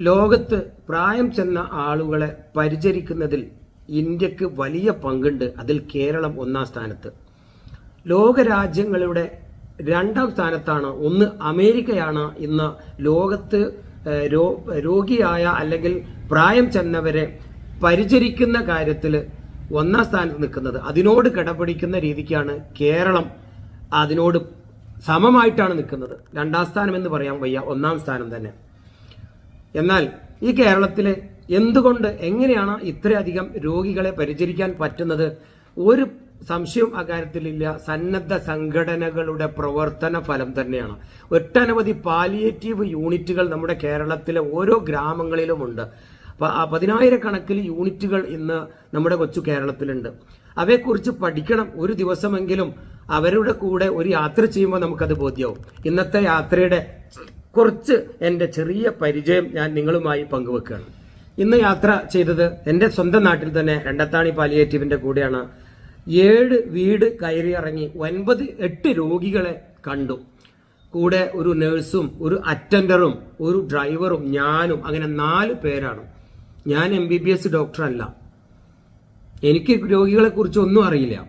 ലോകത്ത് പ്രായം ചെന്ന ആളുകളെ പരിചരിക്കുന്നതിൽ ഇന്ത്യയ്ക്ക് വലിയ പങ്കുണ്ട്. അതിൽ കേരളം ഒന്നാം സ്ഥാനത്ത്. ലോകരാജ്യങ്ങളുടെ രണ്ടാം സ്ഥാനത്താണ്. ഒന്ന് അമേരിക്കയാണ്. ഇന്ന് ലോകത്ത് രോഗിയായ അല്ലെങ്കിൽ പ്രായം ചെന്നവരെ പരിചരിക്കുന്ന കാര്യത്തിൽ ഒന്നാം സ്ഥാനത്ത് നിൽക്കുന്നത്. അതിനോട് കിടപിടിക്കുന്ന രീതിക്കാണ് കേരളം അതിനോട് സമമായിട്ടാണ് നിൽക്കുന്നത്. രണ്ടാം സ്ഥാനം എന്ന് പറയാൻ വയ്യ. ഒന്നാം സ്ഥാനം തന്നെ. എന്നാൽ ഈ കേരളത്തിലെ എന്തുകൊണ്ട് എങ്ങനെയാണ് ഇത്രയധികം രോഗികളെ പരിചരിക്കാൻ പറ്റുന്നത്? ഒരു സംശയവും അക്കാര്യത്തിലില്ല സന്നദ്ധ സംഘടനകളുടെ പ്രവർത്തന ഫലം തന്നെയാണ്. ഒട്ടനവധി പാലിയേറ്റീവ് യൂണിറ്റുകൾ നമ്മുടെ കേരളത്തിലെ ഓരോ ഗ്രാമങ്ങളിലുമുണ്ട്. പതിനായിരക്കണക്കിന് യൂണിറ്റുകൾ ഇന്ന് നമ്മുടെ കൊച്ചു കേരളത്തിലുണ്ട്. അവയെക്കുറിച്ച് പഠിക്കണം ഒരു ദിവസമെങ്കിലും അവരുടെ കൂടെ ഒരു യാത്ര ചെയ്യുമ്പോൾ നമുക്കത് ബോധ്യമാവും ഇന്നത്തെ യാത്രയുടെ കുറച്ച് എന്റെ ചെറിയ പരിചയം ഞാൻ നിങ്ങളുമായി പങ്കുവെക്കുകയാണ്. ഇന്ന് യാത്ര ചെയ്തത് എന്റെ സ്വന്തം നാട്ടിൽ തന്നെ രണ്ടത്താണി പാലിയേറ്റീവിന്റെ കൂടെയാണ്. ഏഴ് വീട് കയറി ഇറങ്ങി ഒൻപത് എട്ട് രോഗികളെ കണ്ടു. കൂടെ ഒരു നേഴ്സും ഒരു അറ്റൻഡറും ഒരു ഡ്രൈവറും ഞാനും അങ്ങനെ നാല് പേരാണ്. ഞാൻ എം ബി ബി എസ് ഡോക്ടറല്ല. എനിക്ക് രോഗികളെ കുറിച്ച് ഒന്നും അറിയില്ല.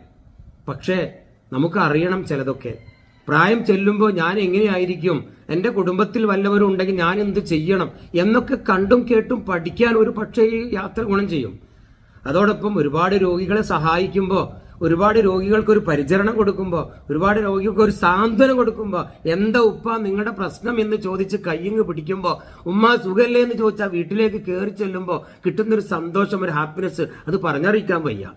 പക്ഷേ നമുക്ക് അറിയണം ചിലതൊക്കെ. പ്രായം ചെല്ലുമ്പോൾ ഞാൻ എങ്ങനെയായിരിക്കും? എന്റെ കുടുംബത്തിൽ വല്ലവരും ഉണ്ടെങ്കിൽ ഞാൻ എന്ത് ചെയ്യണം? എന്നൊക്കെ കണ്ടും കേട്ടും പഠിക്കാൻ ഒരു പക്ഷേ ഈ യാത്ര ഗുണം ചെയ്യും. അതോടൊപ്പം ഒരുപാട് രോഗികളെ സഹായിക്കുമ്പോൾ ഒരുപാട് രോഗികൾക്ക് ഒരു പരിചരണം കൊടുക്കുമ്പോൾ ഒരുപാട് രോഗികൾക്ക് ഒരു സാന്ത്വനം കൊടുക്കുമ്പോൾ എന്താ ഉപ്പ നിങ്ങളുടെ പ്രശ്നം എന്ന് ചോദിച്ച് കയ്യങ്ങ് പിടിക്കുമ്പോൾ ഉമ്മ സുഖല്ലേ എന്ന് ചോദിച്ചാൽ വീട്ടിലേക്ക് കയറി ചെല്ലുമ്പോൾ കിട്ടുന്നൊരു സന്തോഷം ഒരു ഹാപ്പിനെസ് അത് പറഞ്ഞറിയിക്കാൻ വയ്യ.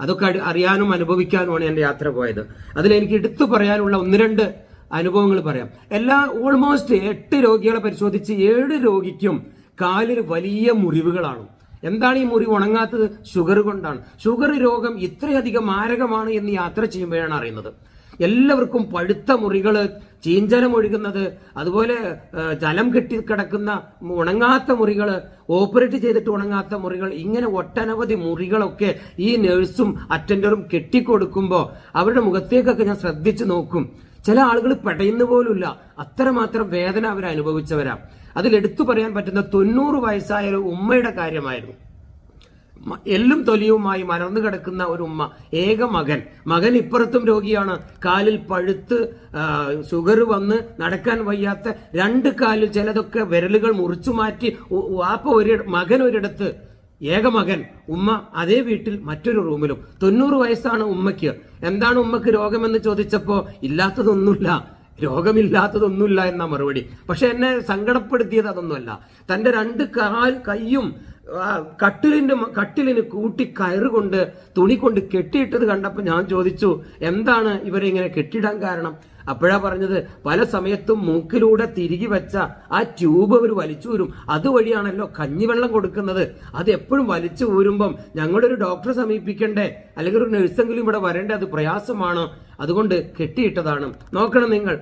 അതൊക്കെ അറിയാനും അനുഭവിക്കാനുമാണ് എന്റെ യാത്ര പോയത്. അതിൽ എനിക്ക് എടുത്തു പറയാനുള്ള ഒന്ന് രണ്ട് അനുഭവങ്ങൾ പറയാം. എല്ലാ ഓൾമോസ്റ്റ് എട്ട് രോഗികളെ പരിശോധിച്ച് ഏഴ് രോഗിക്കും കാലിൽ വലിയ മുറിവുകളാണ്. എന്താണ് ഈ മുറിവ്? ഉണങ്ങാത്തത് ഷുഗർ കൊണ്ടാണ്. ഷുഗർ രോഗം ഇത്രയധികം മാരകമാണ് എന്ന് യാത്ര ചെയ്യുമ്പോഴാണ് അറിയുന്നത്. എല്ലാവർക്കും പഴുത്ത മുറികൾ ചീഞ്ചലം ഒഴുകുന്നത് അതുപോലെ ജലം കെട്ടി കിടക്കുന്ന ഉണങ്ങാത്ത മുറികൾ ഓപ്പറേറ്റ് ചെയ്തിട്ട് ഉണങ്ങാത്ത മുറികൾ ഇങ്ങനെ ഒട്ടനവധി മുറികളൊക്കെ ഈ നേഴ്സും അറ്റൻഡറും കെട്ടിക്കൊടുക്കുമ്പോൾ അവരുടെ മുഖത്തേക്കൊക്കെ ഞാൻ ശ്രദ്ധിച്ചു നോക്കും. ചില ആളുകൾ പെടയുന്ന പോലുമില്ല. അത്രമാത്രം വേദന അവർ അനുഭവിച്ചവരാ അതിൽ എടുത്തു പറയാൻ പറ്റുന്ന തൊണ്ണൂറ് വയസ്സായ ഒരു ഉമ്മയുടെ കാര്യമായിരുന്നു. എല്ലും തൊലിയുമായി മലർന്നു കിടക്കുന്ന ഒരു ഉമ്മ ഏക മകൻ. മകൻ ഇപ്പുറത്തും രോഗിയാണ്. കാലിൽ പഴുത്ത് ഷുഗർ വന്ന് നടക്കാൻ വയ്യാത്ത രണ്ട് കാലിൽ ചിലതൊക്കെ വിരലുകൾ മുറിച്ചു മാറ്റി വാപ്പ ഒരു മകൻ ഒരിടത്ത്. ഏക മകൻ. ഉമ്മ അതേ വീട്ടിൽ മറ്റൊരു റൂമിലും. തൊണ്ണൂറ് വയസ്സാണ് ഉമ്മയ്ക്ക്. എന്താണ് ഉമ്മക്ക് രോഗമെന്ന് ചോദിച്ചപ്പോൾ ഇല്ലാത്തതൊന്നുമില്ല. രോഗമില്ലാത്തതൊന്നുമില്ല എന്ന മറുപടി. പക്ഷെ എന്നെ സങ്കടപ്പെടുത്തിയത് അതൊന്നുമല്ല. തന്റെ രണ്ട് കാൽ കൈയും കട്ടിലിന്റെ കട്ടിലിന് കൂട്ടി കയറുകൊണ്ട് തുണി കൊണ്ട് കെട്ടിയിട്ടത് കണ്ടപ്പോൾ ഞാൻ ചോദിച്ചു എന്താണ് ഇവരെ ഇങ്ങനെ കെട്ടിടാൻ കാരണം? അപ്പോഴാ പറഞ്ഞത് പല സമയത്തും മൂക്കിലൂടെ തിരികെ വെച്ച ആ ട്യൂബ് അവർ വലിച്ചു ഊരും. അതുവഴിയാണല്ലോ കഞ്ഞിവെള്ളം കൊടുക്കുന്നത്. അത് എപ്പോഴും വലിച്ചു ഊരുമ്പം ഞങ്ങളുടെ ഒരു ഡോക്ടറെ സമീപിക്കണ്ടേ? അല്ലെങ്കിൽ ഒരു നഴ്സെങ്കിലും ഇവിടെ വരേണ്ടേ? അത് പ്രയാസമാണ്. അതുകൊണ്ട് കെട്ടിയിട്ടതാണ്. നോക്കണം നിങ്ങൾ.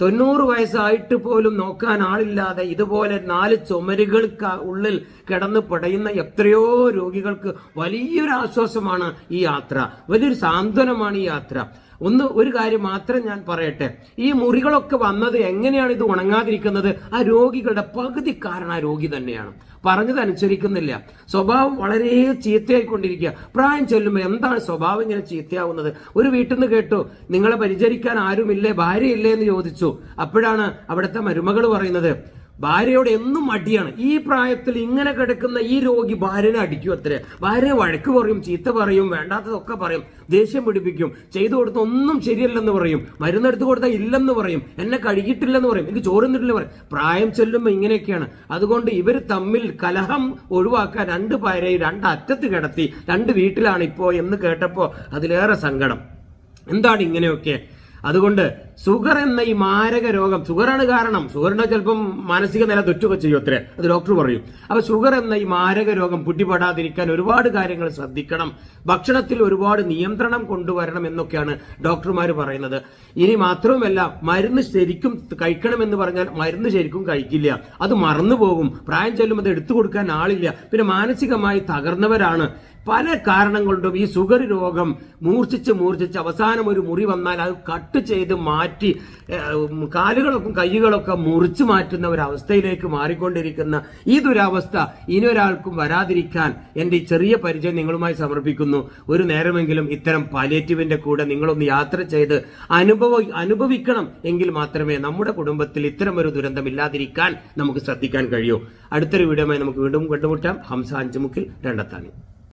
തൊണ്ണൂറ് വയസ്സായിട്ട് പോലും നോക്കാൻ ആളില്ലാതെ ഇതുപോലെ നാല് ചുമരുകൾക്ക് ഉള്ളിൽ കിടന്ന് പടയുന്ന എത്രയോ രോഗികൾക്ക് വലിയൊരു ആശ്വാസമാണ് ഈ യാത്ര. വലിയൊരു സാന്ത്വനമാണ് ഈ യാത്ര. ഒന്ന് ഒരു കാര്യം മാത്രം ഞാൻ പറയട്ടെ. ഈ മുറികളൊക്കെ വന്നത് എങ്ങനെയാണ് ഇത് ഉണങ്ങാതിരിക്കുന്നത്? ആ രോഗികളുടെ പകുതി കാരണം ആ രോഗി തന്നെയാണ്. പറഞ്ഞത് അനുസരിക്കുന്നില്ല. സ്വഭാവം വളരെ ചീത്തയായിക്കൊണ്ടിരിക്കുക. പ്രായം ചെല്ലുമ്പോൾ എന്താണ് സ്വഭാവം ഇങ്ങനെ ചീത്തയാവുന്നത്? ഒരു വീട്ടിൽ നിന്ന് കേട്ടു നിങ്ങളെ പരിചരിക്കാൻ ആരുമില്ലേ? ഭാര്യയില്ലേ? എന്ന് ചോദിച്ചു. അപ്പോഴാണ് അവിടുത്തെ മരുമകൾ പറയുന്നത് ഭാര്യയോട് എന്നും അടിയാണ് ഈ പ്രായത്തിൽ ഇങ്ങനെ കിടക്കുന്ന ഈ രോഗി ഭാര്യനെ അടിക്കും അത്രേ. ഭാര്യ വഴക്ക് പറയും ചീത്ത പറയും വേണ്ടാത്തതൊക്കെ പറയും ദേഷ്യം പിടിപ്പിക്കും ചെയ്തു കൊടുത്ത ഒന്നും ശരിയല്ലെന്ന് പറയും മരുന്നെടുത്ത് കൊടുത്താൽ ഇല്ലെന്ന് പറയും എന്നെ കഴുകിയിട്ടില്ലെന്ന് പറയും എനിക്ക് ചോറുന്നിട്ടില്ല പറയും. പ്രായം ചെല്ലുമ്പോൾ ഇങ്ങനെയൊക്കെയാണ്. അതുകൊണ്ട് ഇവർ തമ്മിൽ കലഹം ഒഴിവാക്കാൻ രണ്ട് പേരെയും രണ്ട് അറ്റത്ത് കിടത്തി രണ്ട് വീട്ടിലാണ് ഇപ്പോ എന്ന് കേട്ടപ്പോ അതിലേറെ സങ്കടം. എന്താണ് ഇങ്ങനെയൊക്കെ? അതുകൊണ്ട് ഷുഗർ എന്ന ഈ മാരക രോഗം ഷുഗറാണ് കാരണം. ഷുഗറിന്റെ ചിലപ്പം മാനസിക നില തെറ്റുക ചെയ്യും അത്രേ. അത് ഡോക്ടർ പറയും. അപ്പൊ ഷുഗർ എന്ന ഈ മാരക രോഗം പുട്ടിപ്പെടാതിരിക്കാൻ ഒരുപാട് കാര്യങ്ങൾ ശ്രദ്ധിക്കണം. ഭക്ഷണത്തിൽ ഒരുപാട് നിയന്ത്രണം കൊണ്ടുവരണം എന്നൊക്കെയാണ് ഡോക്ടർമാർ പറയുന്നത്. ഇനി മാത്രവുമല്ല മരുന്ന് ശരിക്കും കഴിക്കണമെന്ന് പറഞ്ഞാൽ മരുന്ന് ശരിക്കും കഴിക്കില്ല. അത് മറന്നു പോകും പ്രായം ചെല്ലുമ്പോൾ അത് എടുത്തു കൊടുക്കാൻ ആളില്ല. പിന്നെ മാനസികമായി തകർന്നവരാണ്. പല കാരണം കൊണ്ടും ഈ ഷുഗർ രോഗം മൂർച്ഛിച്ച് മൂർച്ഛിച്ച് അവസാനം ഒരു മുറി വന്നാൽ അത് കട്ട് ചെയ്ത് മാറ്റി കാലുകളൊക്കെ കൈകളൊക്കെ മുറിച്ചു മാറ്റുന്ന ഒരു അവസ്ഥയിലേക്ക് മാറിക്കൊണ്ടിരിക്കുന്ന ഈ ദുരവസ്ഥ ഇനി ഒരാൾക്കും വരാതിരിക്കാൻ എന്റെ ഈ ചെറിയ പരിചയം നിങ്ങളുമായി സമർപ്പിക്കുന്നു. ഒരു നേരമെങ്കിലും ഇത്തരം പാലിയേറ്റീവിന്റെ കൂടെ നിങ്ങളൊന്ന് യാത്ര ചെയ്ത് അനുഭവ അനുഭവിക്കണം എങ്കിൽ മാത്രമേ നമ്മുടെ കുടുംബത്തിൽ ഇത്തരം ഒരു ദുരന്തം ഇല്ലാതിരിക്കാൻ നമുക്ക് ശ്രദ്ധിക്കാൻ കഴിയൂ. അടുത്തൊരു വീഡിയോമായി നമുക്ക് വീണ്ടും കണ്ടുമുട്ടാം. ഹംസ അഞ്ചുമുക്കിൽ രണ്ടത്താണി.